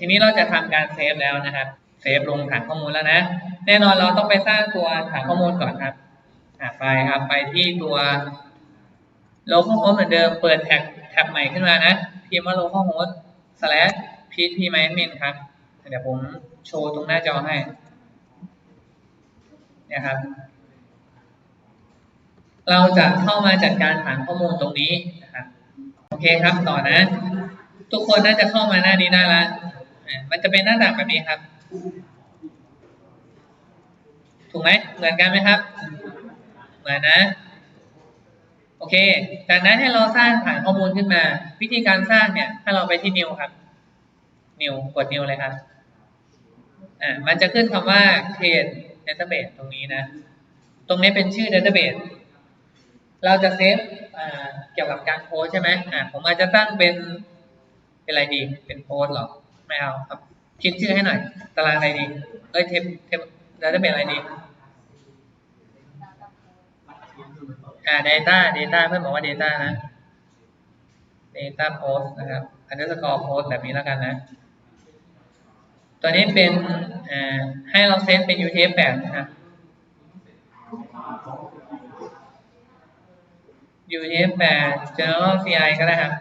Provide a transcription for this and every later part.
ทีนี้เราจะทำการเซฟแล้วนะครับ เซฟลงฐานข้อมูลแล้วนะ แน่นอนเราต้องไปสร้างตัวฐานข้อมูลก่อนครับไปครับ ไปที่ตัว localhost เหมือนเดิม เปิดแท็บแท็บใหม่ขึ้นมานะ พิมพ์ว่า localhost slash phpMyAdmin ครับ เดี๋ยวผมโชว์ตรงหน้าจอให้เนี่ยครับ เราจะเข้ามาจัดการฐานข้อมูลตรงนี้นะครับ โอเคครับ ต่อนะ ทุกคนน่าจะเข้ามาหน้านี้ได้ละอะ มันจะเป็นหน้าต่างแบบนี้ครับ ถูกไหมเหมือนกันไหมครับ เหมือนนะ โอเค จากนั้นให้เราสร้างฐานข้อมูลขึ้นมา วิธีการสร้างเนี่ย ถ้าเราไปที่ new ครับ new กด new เลยครับอ่ามันจะขึ้นคำว่า create database ตรงนี้นะ ตรงนี้เป็นชื่อ database เราจะเซฟเกี่ยวกับการโพสใช่ไหมอ่าผมอาจจะตั้งเป็นเป็นอะไรดี เป็นโพสหรอ ไม่เอาครับคิดชื่อให้หน่อย ตารางอะไรดีเอ้ยเทปเทป database อะไรดีอ่า data data เพื่อนบอกว่า data นะ data post นะครับ underscore post แบบนี้แล้วกันนะ ตัวนี้เป็นอ่าให้เราเซตเป็น UTF-8 นะครับ UTF-8 General CI ก็ได้ครับ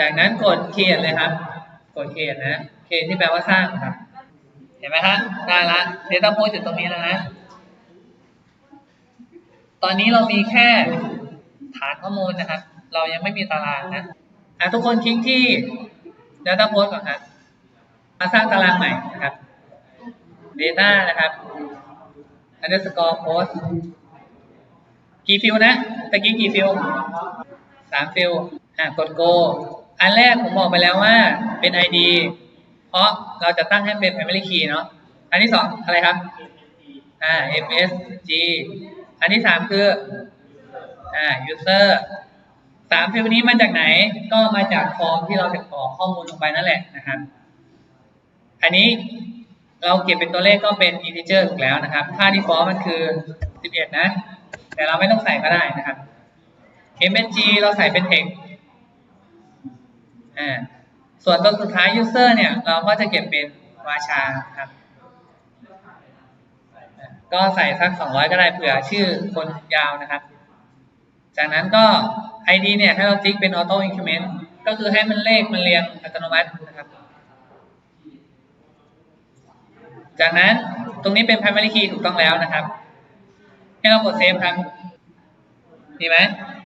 จากนั้นกด create เลยครับ กด create นะ create ที่แปลว่าสร้างครับ เห็นไหมครับได้ละ data post อยู่ตรงนี้แล้วนะ ตอนนี้เรามีแค่ฐานข้อมูลนะครับ เรายังไม่มีตารางนะอะทุกคนคลิกที่ data post ก่อนครับมาสร้างตารางใหม่นะครับ data นะครับ underscore post กี่ฟิลนะตะกี้กี่ฟิลสามฟิลอะกด go อันแรกผมบอกไปแล้วว่าเป็น ID เพราะเราจะตั้งให้เป็น primary key เนาะ อันที่สองอะไรครับ อ่า MSG อันที่สามคือ อ่า user สามฟิลนี้มาจากไหน ก็มาจากฟอร์มที่เราจะกรอกข้อมูลลงไปนั่นแหละนะครับ อันนี้เราเก็บเป็นตัวเลขก็เป็น integer ถูกแล้วนะครับ ค่า default มันคือ 11 นะ แต่เราไม่ต้องใส่ก็ได้นะครับ msg เราใส่เป็น text ส่วนตัวสุดท้าย user เนี่ยเราก็จะเก็บเป็นวาชาครับ ก็ใส่สัก 200 ก็ได้เผื่อชื่อคนยาวนะครับ จากนั้นก็ ID เนี่ยให้เราติ๊กเป็น auto increment ก็คือให้มันเลขมันเรียงอัตโนมัตินะครับ จากนั้นตรงนี้เป็น primary key ถูกต้องแล้วนะครับ ให้เรากด save ครับ ดีไหม